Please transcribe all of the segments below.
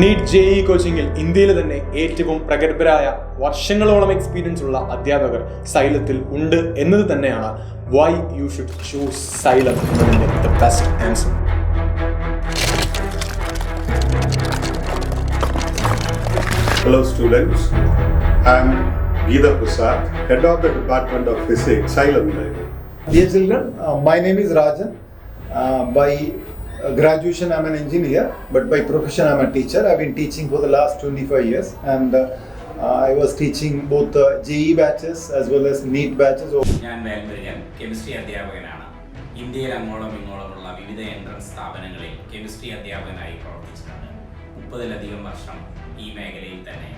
NEET J E കോച്ചിങ്ങിൽ ഇന്ത്യയിൽ തന്നെ ഏറ്റവും പ്രഗത്ഭരായ വർഷങ്ങളോളം എക്സ്പീരിയൻസ് ഉള്ള അധ്യാപകർ സൈലത്തിൽ ഉണ്ട് എന്നത് തന്നെയാണ് why you should choose Xylem എന്നതിന്റെ the best answer Hello students, I am Geeta Prasad, Head of the Department of Physics, Salem Library. Dear children, uh, my name is Rajan. Uh, by uh, graduation, I'm an engineer, but by profession, I'm a teacher. I've been teaching for the last 25 years, and uh, I was teaching both uh, je batches as well as neat batches. ഞാൻ chemistry അധ്യാപകനാണ്. ഇന്ത്യയിൽ അങ്ങോളം ഇങ്ങോളമുള്ള വിവിധ entrance സ്ഥാപനങ്ങളിൽ chemistry അധ്യാപകനായി പ്രവർത്തിച്ചിട്ടുണ്ട്. മുപ്പതിലധികം വർഷം ഈ മേഖലയിൽ തന്നെ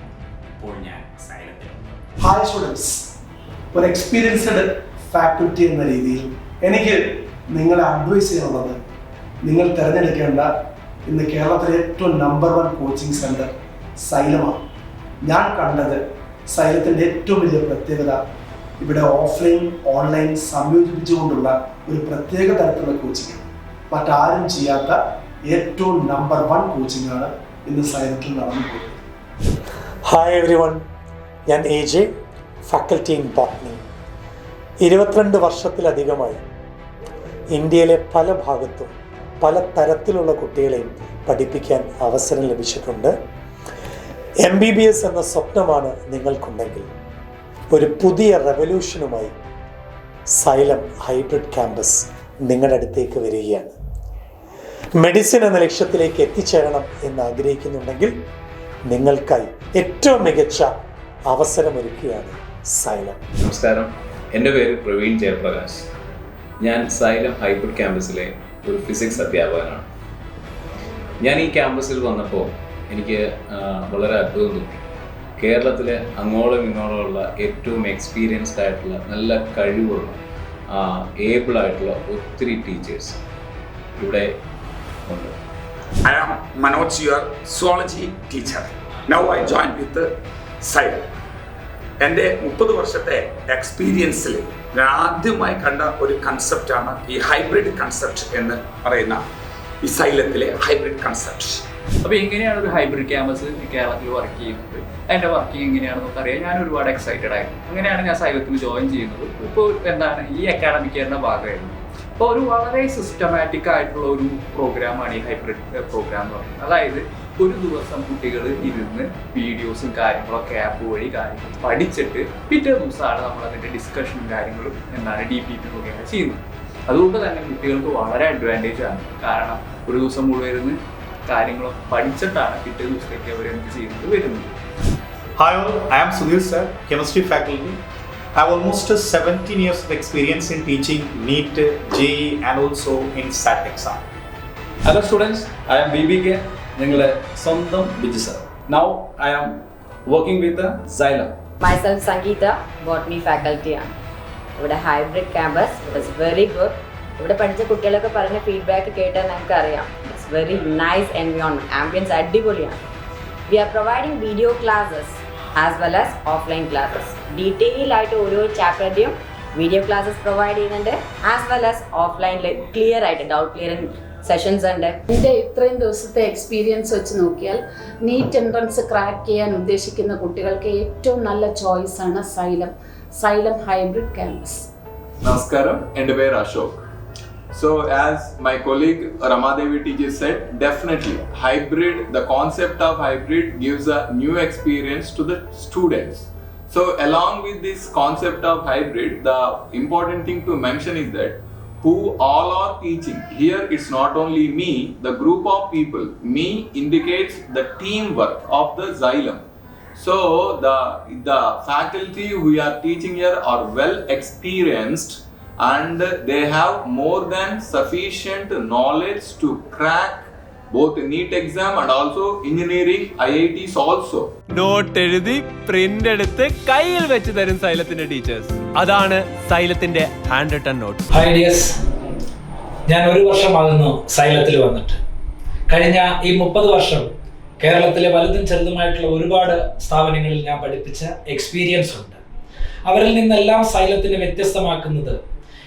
ഇപ്പോൾ ഞാൻ സൈലത്തിലുണ്ട് ഹായ് സ്റ്റുഡൻസ് ഒരു എക്സ്പീരിയൻസ്ഡ് ഫാക്കൽറ്റി എന്ന രീതിയിൽ എനിക്ക് നിങ്ങളെ അഡ്വൈസ് ചെയ്യാനുള്ളത് നിങ്ങൾ തിരഞ്ഞെടുക്കേണ്ട ഇന്ന് കേരളത്തിലെ ഏറ്റവും നമ്പർ വൺ കോച്ചിങ് സെന്റർ സൈലമാണ്. ഞാൻ കണ്ടത് സൈലത്തിന്റെ ഏറ്റവും വലിയ പ്രത്യേകത ഇവിടെ ഓഫ്ലൈൻ ഓൺലൈൻ സംയോജിപ്പിച്ചുകൊണ്ടുള്ള ഒരു പ്രത്യേക തരത്തിലുള്ള കോച്ചിങ് മറ്റാരും ചെയ്യാത്ത ഏറ്റവും നമ്പർ വൺ കോച്ചിങ് ആണ് ഇന്ന് സൈലത്തിൽ നടന്നുകൊണ്ടിരിക്കുന്നത് ഹായ് എവരി വൺ ഞാൻ A J faculty in botany ഇരുപത്തിരണ്ട് വർഷത്തിലധികമായി ഇന്ത്യയിലെ പല ഭാഗത്തും പല തരത്തിലുള്ള കുട്ടികളെയും പഠിപ്പിക്കാൻ അവസരം ലഭിച്ചിട്ടുണ്ട്. എം ബി ബി എസ് എന്ന സ്വപ്നമാണ് നിങ്ങൾക്കുണ്ടെങ്കിൽ ഒരു പുതിയ റെവല്യൂഷനുമായി സൈലം ഹൈബ്രിഡ് ക്യാമ്പസ് നിങ്ങളുടെ അടുത്തേക്ക് വരികയാണ്. മെഡിസിൻ എന്ന ലക്ഷ്യത്തിലേക്ക് എത്തിച്ചേരണം എന്ന് ആഗ്രഹിക്കുന്നുണ്ടെങ്കിൽ നിങ്ങൾക്കായി ഏറ്റവും മികച്ച അവസരമൊരുക്കുകയാണ് സൈലം. നമസ്കാരം. എന്റെ പേര് പ്രവീൺ ജയപ്രകാശ്. ഞാൻ സൈലം ഹൈബ്രിഡ് ക്യാമ്പസിലെ ഒരു ഫിസിക്സ് അധ്യാപകനാണ് ഞാൻ ഈ ക്യാമ്പസിൽ വന്നപ്പോൾ എനിക്ക് ആ, വളരെ അത്ഭുതം തോന്നി കേരളത്തിലെ അങ്ങോളം ഇങ്ങോളമുള്ള ഏറ്റവും എക്സ്പീരിയൻസ്ഡ് ആയിട്ടുള്ള നല്ല കഴിവുള്ള ഏബിൾ ആയിട്ടുള്ള ഒത്തിരി ടീച്ചേഴ്സ് ഇവിടെ ഉണ്ട് I am Manoj your zoology. Now I joined with the SIDE. എന്റെ മുപ്പത് വർഷത്തെ എക്സ്പീരിയൻസിൽ ഞാൻ ആദ്യമായി കണ്ട ഒരു കൺസെപ്റ്റാണ് ഈ ഹൈബ്രിഡ് കൺസെപ്റ്റ് എന്ന് പറയുന്ന ഈ സൈലത്തിലെ ഹൈബ്രിഡ് കൺസെപ്റ്റ് അപ്പോൾ എങ്ങനെയാണ് ഒരു ഹൈബ്രിഡ് ക്യാമ്പസ് കേരളത്തിൽ വർക്ക് ചെയ്യുന്നത്? അതിന്റെ വർക്കിംഗ് എങ്ങനെയാണെന്ന് അറിയാം ഞാൻ ഒരുപാട് എക്സൈറ്റഡ് ആയിരുന്നു അങ്ങനെയാണ് ഞാൻ സൈലത്തിൽ ജോയിൻ ചെയ്യുന്നത്. ഇപ്പോൾ എന്താണ്? ഈ അക്കാഡമിക് ഇയറിന്റെ ഭാഗമായിരുന്നു. അപ്പോൾ ഒരു വളരെ സിസ്റ്റമാറ്റിക് ആയിട്ടുള്ള ഒരു പ്രോഗ്രാമാണ് ഈ ഹൈബ്രിഡ് പ്രോഗ്രാം എന്ന് പറയുന്നത്. അതായത് ഒരു ദിവസം കുട്ടികൾ ഇരുന്ന് വീഡിയോസും കാര്യങ്ങളൊക്കെ ആപ്പ് വഴി കാര്യങ്ങൾ പഠിച്ചിട്ട് പിറ്റേ ദിവസമാണ് നമ്മൾ അതിന്റെ ഡിസ്കഷനും കാര്യങ്ങളും എന്താണ് ഡി പി പി മുഖേന ചെയ്യുന്നത്. അതുകൊണ്ട് തന്നെ കുട്ടികൾക്ക് വളരെ അഡ്വാന്റേജ് ആണ്. കാരണം ഒരു ദിവസം മുഴുവൻ ഇരുന്ന് കാര്യങ്ങളൊക്കെ പഠിച്ചിട്ടാണ് പിറ്റേ ദിവസത്തേക്ക് അവർ എന്ത് ചെയ്യുന്നത് വരുന്നത്. Hi all I am Sunil sir chemistry faculty I have almost 17 years of experience in teaching NEET, JE also in SAT exam hello students I am B നിങ്ങളുടെ സ്വന്തം Biju sir now I am working with Xylem myself Sangeetha botany ഫാക്കൽറ്റിയാണ് ഇവിടെ hybrid campus it's very good ഇവിടെ പഠിച്ച കുട്ടികളൊക്കെ പറഞ്ഞ feedback കേട്ടാൽ നമുക്കറിയാം. It's very nice environment ambience അടിപൊളിയാണ്. We are providing video classes as well as offline classes detail ആയിട്ട് ഓരോ ചാപ്റ്ററിന്റെയും വീഡിയോ ക്ലാസ്സസ് പ്രൊവൈഡ് ചെയ്യുന്നുണ്ട് ആസ് വെൽ ആസ് ഓഫ്ലൈനിൽ ക്ലിയർ ആയിട്ട് ഡൗട്ട് ക്ലിയറിംഗ് സെഷൻസ് ഉണ്ട് എന്റെ ഇത്രയും ദിവസത്തെ എക്സ്പീരിയൻസ് വെച്ച് നോക്കിയാൽ നീറ്റ് എൻട്രൻസ് ക്രാക്ക് ചെയ്യാൻ ഉദ്ദേശിക്കുന്ന കുട്ടികൾക്ക് ഏറ്റവും നല്ല ചോയ്സ് ആണ് സൈലം സൈലം ഹൈബ്രിഡ് ക്യാമ്പസ് നമസ്കാരം എന്റെ പേര് Ashok So, as my colleague Ramadevi TJ said, definitely hybrid, the concept of hybrid gives a new experience to the students. So, along with this concept of hybrid, the important thing to mention is that who all are teaching. Here, it's not only me, the group of people. Me indicates the teamwork of the xylem. So the the faculty who are teaching here are well experienced and they have more than sufficient knowledge to crack both and also engineering I I IITs also note എഴുതി print എടുത്ത് കയ്യിൽ വെച്ച് തരും സൈലത്തിന്റെ teachers അതാണ് സൈലത്തിന്റെ handwritten note hi dears ഞാൻ ഒരു വർഷമാകുന്നു സൈലത്തിൽ വന്നിട്ട്. കഴിഞ്ഞ ഈ മുപ്പത് വർഷം കേരളത്തിലെ വലുതും ചെറുതുമായിട്ടുള്ള ഒരുപാട് സ്ഥാപനങ്ങളിൽ ഞാൻ പഠിപ്പിച്ച എക്സ്പീരിയൻസ് ഉണ്ട്. അവരിൽ നിന്നെല്ലാം സൈലത്തിനെ വ്യത്യസ്തമാക്കുന്നത്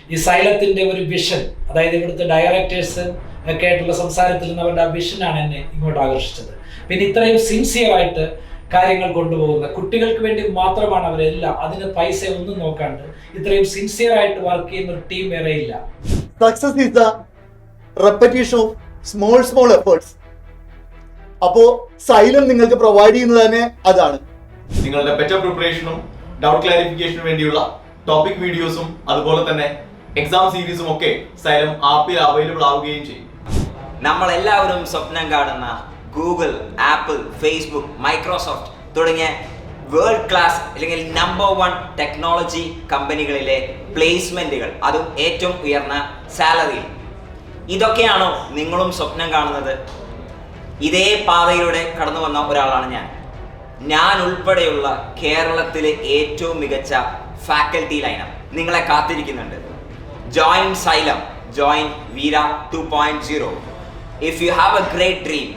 ഈ സൈലത്തിന്റെ ഒരു വിഷൻ അതായത് ഇവിടുത്തെ ഡയറക്ടേഴ്സ് ഒക്കെ ആയിട്ടുള്ള സംസാരത്തിൽ നിന്ന് അവരുടെ വിഷനാണ് എന്നെ ഇങ്ങോട്ട് ആകർഷിച്ചത്. പിന്നെ ഇത്രയും സിൻസിയറായിട്ട് കാര്യങ്ങൾ കൊണ്ടുപോകുന്ന കുട്ടികൾക്ക് വേണ്ടി മാത്രമാണ് അവരെല്ലാം അതിന് പൈസ ഒന്നും നോക്കാണ്ട് ഇത്രയും സിൻസിയർ ആയിട്ട് വർക്ക് ചെയ്യുന്ന ഒരു ടീം വേറെ ഇല്ല. Success is the repetition of small small efforts അപ്പോ സൈലം നിങ്ങൾക്ക് പ്രൊവൈഡ് ചെയ്യുന്നത് തന്നെ അതാണ്. നിങ്ങളുടെ ബെറ്റർ പ്രിപ്പറേഷനും ഡൗട്ട് ക്ലാരിഫിക്കേഷനും വേണ്ടിയുള്ള ടോപ്പിക് വീഡിയോസും അതുപോലെ തന്നെ എക്സാം സീരീസും ഒക്കെ സൈലം ആപ്പിൽ അവൈലബിൾ ആവുകയും ചെയ്യും. നമ്മൾ എല്ലാവരും സ്വപ്നം കാണുന്ന ഗൂഗിൾ ആപ്പിൾ ഫേസ്ബുക്ക് മൈക്രോസോഫ്റ്റ് തുടങ്ങിയ വേൾഡ് ക്ലാസ് അല്ലെങ്കിൽ നമ്പർ വൺ ടെക്നോളജി കമ്പനികളിലെ പ്ലേസ്മെന്റുകൾ അതും ഏറ്റവും ഉയർന്ന സാലറിയിൽ ഇതൊക്കെയാണോ നിങ്ങളും സ്വപ്നം കാണുന്നത്? ഇതേ പാതയിലൂടെ കടന്നു വന്ന ഒരാളാണ് ഞാൻ. ഞാൻ ഉൾപ്പെടെയുള്ള കേരളത്തിലെ ഏറ്റവും മികച്ച ഫാക്കൽറ്റി ലൈനം നിങ്ങളെ കാത്തിരിക്കുന്നുണ്ട്. Join xylem join Veera two point zero if you have a great dream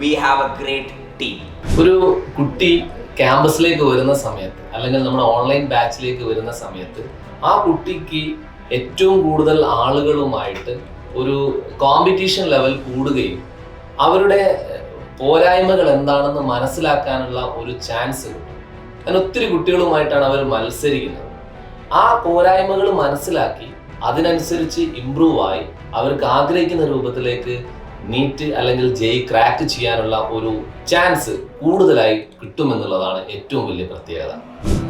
we have a great team ഒരു കുട്ടി ക്യാമ്പസിലേക്ക് വരുന്ന സമയത്ത് അല്ലെങ്കിൽ നമ്മുടെ ഓൺലൈൻ ബാച്ചിലേക്ക് വരുന്ന സമയത്ത് ആ കുട്ടിക്ക് ഏറ്റവും കൂടുതൽ ആളുകളുമായിട്ട് ഒരു കോമ്പറ്റീഷൻ ലെവൽ കൂടുകയും അവരുടെ പോരായ്മകൾ എന്താണെന്ന് മനസ്സിലാക്കാനുള്ള ഒരു ചാൻസ് കിട്ടും. അങ്ങനെ ഒത്തിരി കുട്ടികളുമായിട്ടാണ് അവർ മത്സരിക്കുന്നത്. ആ പോരായ്മകൾ മനസ്സിലാക്കി അതിനനുസരിച്ച് ഇമ്പ്രൂവ് ആയി അവർക്ക് ആഗ്രഹിക്കുന്ന രൂപത്തിലേക്ക് നീറ്റ് അല്ലെങ്കിൽ ജെയ് ക്രാക്ക് ചെയ്യാനുള്ള ഒരു ചാൻസ് കൂടുതലായി കിട്ടുമെന്നുള്ളതാണ് ഏറ്റവും വലിയ പ്രത്യേകത.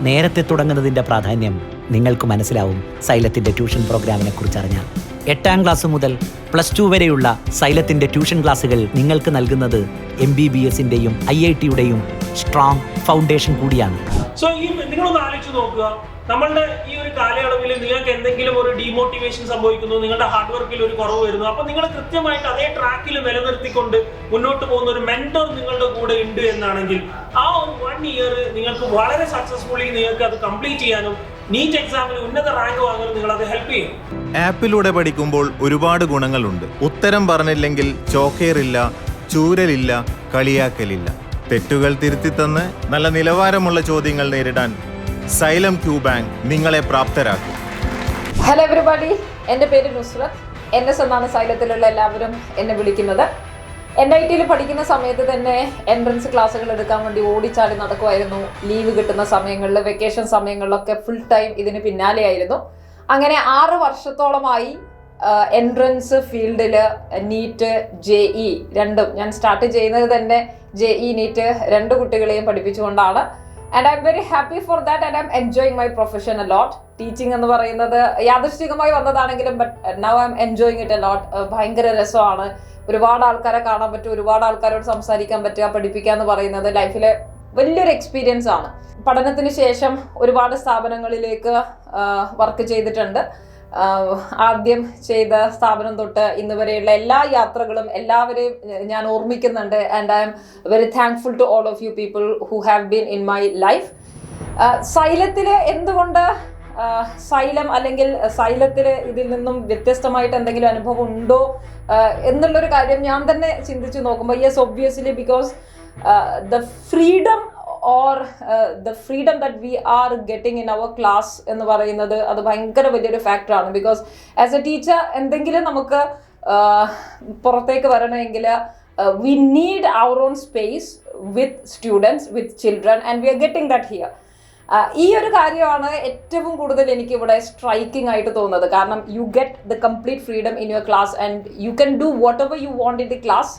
നേരത്തെ തുടങ്ങുന്നതിന്റെ പ്രാധാന്യം നിങ്ങൾക്ക് മനസ്സിലാവും. സൈലത്തിന്റെ ട്യൂഷൻ പ്രോഗ്രാമിനെ കുറിച്ച് അറിഞ്ഞാൽ. എട്ടാം ക്ലാസ് മുതൽ പ്ലസ് ടു വരെയുള്ള സൈലത്തിന്റെ ട്യൂഷൻ ക്ലാസ്സുകൾ നിങ്ങൾക്ക് നൽകുന്നത് എം ബി ബി എസിന്റെയും ഐ ഐ ടിയുടെയും സ്ട്രോങ് ഫൗണ്ടേഷൻ കൂടിയാണ്. സോ ഈ നിങ്ങളൊന്ന് ആലോചിച്ച് നോക്കുക. നമ്മളുടെ ഈ ഒരു കാലയളവിൽ നിങ്ങൾക്ക് എന്തെങ്കിലും ഒരു ഡിമോട്ടിവേഷൻ സംഭവിക്കുന്നു നിങ്ങളുടെ ഹാർഡ് വർക്കിൽ ഒരു കുറവ് വരുന്നു അപ്പൊ നിങ്ങൾ കൃത്യമായിട്ട് അതേ ട്രാക്കിൽ നിലനിർത്തിക്കൊണ്ട് മുന്നോട്ട് പോകുന്ന ഒരു മെന്റോർ നിങ്ങളുടെ കൂടെ ഉണ്ട് എന്നാണെങ്കിൽ ആ ഒരു വൺ ഇയർ നിങ്ങൾക്ക് വളരെ സക്സസ്ഫുള്ളി നിങ്ങൾക്ക് അത് കംപ്ലീറ്റ് ചെയ്യാനും നീറ്റ് എക്സാമിന് ഉന്നത റാങ്ക് വാങ്ങാനും നിങ്ങൾ അത് ഹെൽപ്പ് ചെയ്യും. ആപ്പിലൂടെ പഠിക്കുമ്പോൾ ഒരുപാട് ഗുണങ്ങളുണ്ട്. ഉത്തരം പറഞ്ഞില്ലെങ്കിൽ ചോക്കേറില്ല ചൂരലില്ല കളിയാക്കലില്ല. തെറ്റുകൾ തിരുത്തിത്തന്ന് നല്ല നിലവാരമുള്ള ചോദ്യങ്ങൾ നേരിടാൻ സൈലം ക്യൂ ബാങ്ക് നിങ്ങളെ പ്രാപ്തരാക്കും. ഹലോ എവറിബഡി എന്റെ പേര് നുസ്രത് എൻ എസ് സൈലത്തിലുള്ള എല്ലാവരും എന്നെ വിളിക്കുന്നത്. എൻ ഐ ടിയിൽ പഠിക്കുന്ന സമയത്ത് തന്നെ എൻട്രൻസ് ക്ലാസ്സുകൾ എടുക്കാൻ വേണ്ടി ഓടിച്ചാടി നടക്കുമായിരുന്നു ലീവ് കിട്ടുന്ന സമയങ്ങളിൽ വെക്കേഷൻ സമയങ്ങളിലൊക്കെ ഫുൾ ടൈം ഇതിന് പിന്നാലെയായിരുന്നു. അങ്ങനെ ആറ് വർഷത്തോളമായി എൻട്രൻസ് ഫീൽഡിൽ നീറ്റ് ജെ ഇ രണ്ടും. ഞാൻ സ്റ്റാർട്ട് ചെയ്യുന്നത് തന്നെ ജെ ഇ നീറ്റ് രണ്ട് കുട്ടികളെയും പഠിപ്പിച്ചുകൊണ്ടാണ്. And I'm very happy for that and I'm enjoying my profession a lot teaching എന്ന് പറയുന്നത് യാദൃശ്ചികമായി വന്നതാണെങ്കിലും but now I'm enjoying it a lot ഭയങ്കര രസമാണ്. ഒരുപാട് ആൾക്കാരെ കാണാൻ പറ്റും ഒരുപാട് ആൾക്കാരോട് സംസാരിക്കാൻ പറ്റുക പഠിപ്പിക്കുക എന്ന് പറയുന്നത് ലൈഫിലെ വലിയൊരു എക്സ്പീരിയൻസ് ആണ്. പഠനത്തിന് ശേഷം ഒരുപാട് സ്ഥാപനങ്ങളിലേക്ക് വർക്ക് ചെയ്തിട്ടുണ്ട്. ആദ്യം ചെയ്ത സ്ഥാപനം തൊട്ട് ഇന്ന് വരെയുള്ള എല്ലാ യാത്രകളും എല്ലാവരെയും ഞാൻ ഓർമ്മിക്കുന്നുണ്ട്. And I'm very thankful to all of you people who have been in my life സൈലത്തിൽ എന്തുകൊണ്ട് സൈലം അല്ലെങ്കിൽ സൈലത്തിൽ ഇതിൽ നിന്നും വ്യത്യസ്തമായിട്ട് എന്തെങ്കിലും അനുഭവം ഉണ്ടോ എന്നുള്ളൊരു കാര്യം ഞാൻ തന്നെ ചിന്തിച്ചു നോക്കുമ്പോൾ yes obviously because the freedom or the freedom that we are getting in our class എന്ന് പറയുന്നത് അത് ഭയങ്കര വലിയൊരു ഫാക്ടറാണ് ബിക്കോസ് ആസ് എ ടീച്ചർ എന്തെങ്കിലും നമുക്ക് പുറത്തേക്ക് വരണമെങ്കിൽ we need our own space with students with children and we are getting that here ഈ ഒരു കാര്യമാണ് ഏറ്റവും കൂടുതൽ എനിക്ക് ഇവിടെ സ്ട്രൈക്കിംഗ് ആയിട്ട് തോന്നുന്നത്. കാരണം you get the complete freedom in your class and you can do whatever you want in the class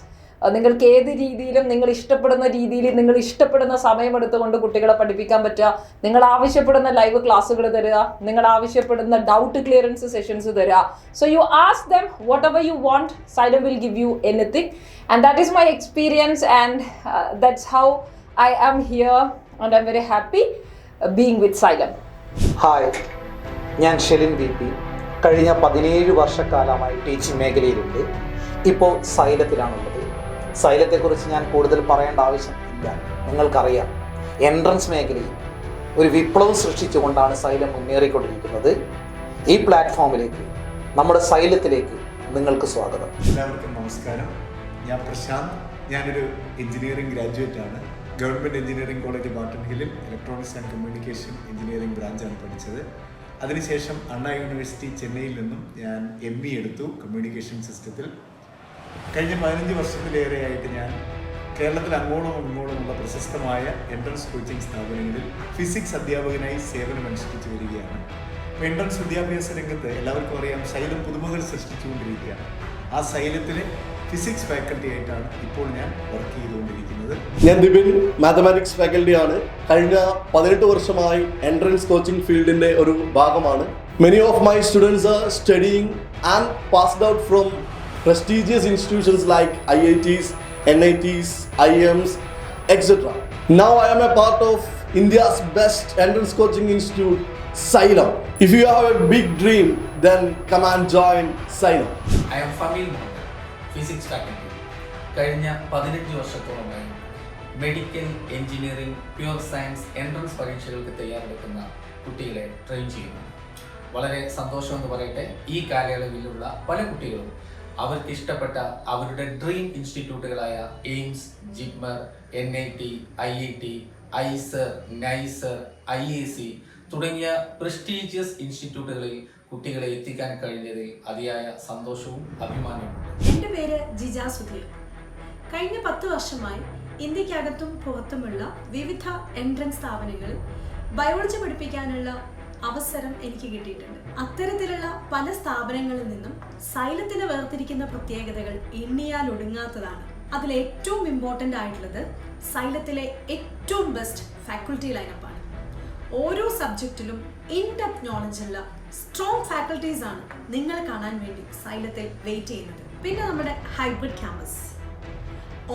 നിങ്ങൾക്ക് ഏത് രീതിയിലും നിങ്ങൾ ഇഷ്ടപ്പെടുന്ന രീതിയിൽ നിങ്ങൾ ഇഷ്ടപ്പെടുന്ന സമയമെടുത്തുകൊണ്ട് കുട്ടികളെ പഠിപ്പിക്കാൻ പറ്റുക. നിങ്ങൾ ആവശ്യപ്പെടുന്ന ലൈവ് ക്ലാസ്സുകൾ തരിക. നിങ്ങൾ ആവശ്യപ്പെടുന്ന ഡൗട്ട് ക്ലിയറൻസ് സെഷൻസ് തരിക. So you ask them whatever you want Xylem will give you anything and that is my experience and that's how I am here and I'm very happy being with Xylem hi ഞാൻ Shelin V P കഴിഞ്ഞ പതിനേഴ് വർഷക്കാലമായി teaching മേഖലയിലുണ്ട്. ഇപ്പോൾ സൈലത്തിലാണുള്ളത്. സൈലത്തെക്കുറിച്ച് ഞാൻ കൂടുതൽ പറയേണ്ട ആവശ്യം ഇല്ല നിങ്ങൾക്കറിയാം എൻട്രൻസ് മേഖലയിൽ ഒരു വിപ്ലവം സൃഷ്ടിച്ചുകൊണ്ടാണ് സൈലം മുന്നേറിക്കൊണ്ടിരിക്കുന്നത്. ഈ പ്ലാറ്റ്ഫോമിലേക്ക് നമ്മുടെ സൈലത്തിലേക്ക് നിങ്ങൾക്ക് സ്വാഗതം. എല്ലാവർക്കും നമസ്കാരം. ഞാൻ പ്രശാന്ത്. ഞാനൊരു എഞ്ചിനീയറിംഗ് ഗ്രാജുവേറ്റ് ആണ്. Government engineering college Barton electronics and communication engineering ബ്രാഞ്ചാണ് പഠിച്ചത്. അതിനുശേഷം അണ്ണാ യൂണിവേഴ്സിറ്റി ചെന്നൈയിൽ നിന്നും ഞാൻ എം ഇ എടുത്തു കമ്മ്യൂണിക്കേഷൻ സിസ്റ്റത്തിൽ കഴിഞ്ഞ പതിനഞ്ച് വർഷത്തിലേറെയായിട്ട് ഞാൻ കേരളത്തിൽ അങ്ങോളം ഇങ്ങോളമുള്ള പ്രശസ്തമായ എൻട്രൻസ് കോച്ചിങ് സ്ഥാപനങ്ങളിൽ ഫിസിക്സ് അധ്യാപകനായി സേവനമനുഷ്ഠിച്ചു വരികയാണ്. എൻട്രൻസ് വിദ്യാഭ്യാസ രംഗത്ത് എല്ലാവർക്കും അറിയാം ശൈലം പുതുമകൾ സൃഷ്ടിച്ചുകൊണ്ടിരിക്കുകയാണ്. ആ ശൈലത്തിലെ ഫിസിക്സ് ഫാക്കൽറ്റി ആയിട്ടാണ് ഇപ്പോൾ ഞാൻ വർക്ക് ചെയ്തുകൊണ്ടിരിക്കുന്നത്. ഞാൻ ദിബിൻ മാത്തമാറ്റിക്സ് ഫാക്കൽറ്റി ആണ്. കഴിഞ്ഞ പതിനെട്ട് വർഷമായി എൻട്രൻസ് കോച്ചിങ് ഫീൽഡിന്റെ ഒരു ഭാഗമാണ്. Many of my students are studying and passed out from prestigious institutions like IITs, NITs, IIMs, etc. Now I am a part of India's best entrance coaching institute, Xylem. If you have a big dream, then come and join Xylem. I am Fameel Muhammad physics faculty കഴിഞ്ഞ പതിനഞ്ച് വർഷത്തോളമായി medical engineering pure science entrance പരീക്ഷകൾക്ക് തയ്യാറെടുക്കുന്ന കുട്ടികളെ train ചെയ്യുന്നു വളരെ സന്തോഷമെന്ന് പറയട്ടെ ഈ കാലയളവിലുള്ള പല കുട്ടികളും അവർക്ക് ഇഷ്ടപ്പെട്ട അവരുടെ dream ഇൻസ്റ്റിറ്റ്യൂട്ടുകളായ AIIMS JIPMER N I T I I T IISER NISER I A C തുടങ്ങിയ പ്രസ്റ്റീജിയസ് ഇൻസ്റ്റിറ്റ്യൂട്ടുകളിൽ കുട്ടികളെ എത്തിക്കാൻ കഴിഞ്ഞതിൽ അതിയായ സന്തോഷവും അഭിമാനവും. എന്റെ പേര് ജിജാ സുധീർ. കഴിഞ്ഞ പത്ത് വർഷമായി ഇന്ത്യക്കകത്തും പുറത്തുമുള്ള വിവിധ എൻട്രൻസ് സ്ഥാപനങ്ങളിൽ ബയോളജി പഠിപ്പിക്കാനുള്ള അവസരം എനിക്ക് കിട്ടിയിട്ടുണ്ട്. അത്തരത്തിലുള്ള പല സ്ഥാപനങ്ങളിൽ നിന്നും സൈലത്തിന് വേർതിരിക്കുന്ന പ്രത്യേകതകൾ എണ്ണിയാൽ ഒടുങ്ങാത്തതാണ്. അതിൽ ഏറ്റവും ഇമ്പോർട്ടന്റ് ആയിട്ടുള്ളത് സൈലത്തിലെ ഏറ്റവും ബെസ്റ്റ് ഫാക്കൽറ്റി ലൈനപ്പാണ് ഓരോ സബ്ജക്റ്റിലും ഇൻ ഡെപ്ത് നോളജുള്ള സ്ട്രോങ് ഫാക്കൾട്ടീസ് ആണ് നിങ്ങൾ കാണാൻ വേണ്ടി സൈലത്തിൽ വെയിറ്റ് ചെയ്യുന്നത്. പിന്നെ നമ്മുടെ hybrid campus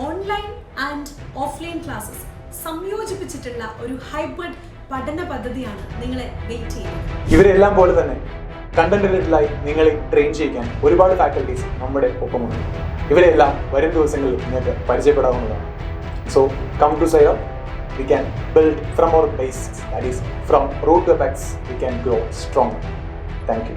online and offline classes സംയോജിപ്പിച്ചിട്ടുള്ള ഒരു ഹൈബ്രിഡ് പഠന പദ്ധതിയാണ് നിങ്ങളെ വെയിറ്റ് ചെയ്യുന്നത്. ഇവരെല്ലാം പോലെ തന്നെ കണ്ടന്റ് റിലേറ്റഡായി നിങ്ങളെ ട്രെയിൻ ചെയ്യിക്കാൻ ഒരുപാട് ഫാക്കൽറ്റീസ് നമ്മുടെ ഒപ്പമുണ്ട്. ഇവരെല്ലാം വരും ദിവസങ്ങളിൽ നിങ്ങൾക്ക് പരിചയപ്പെടാവുന്നതാണ്. So come to Xylem we can build from our base that is from root to X we can grow thank you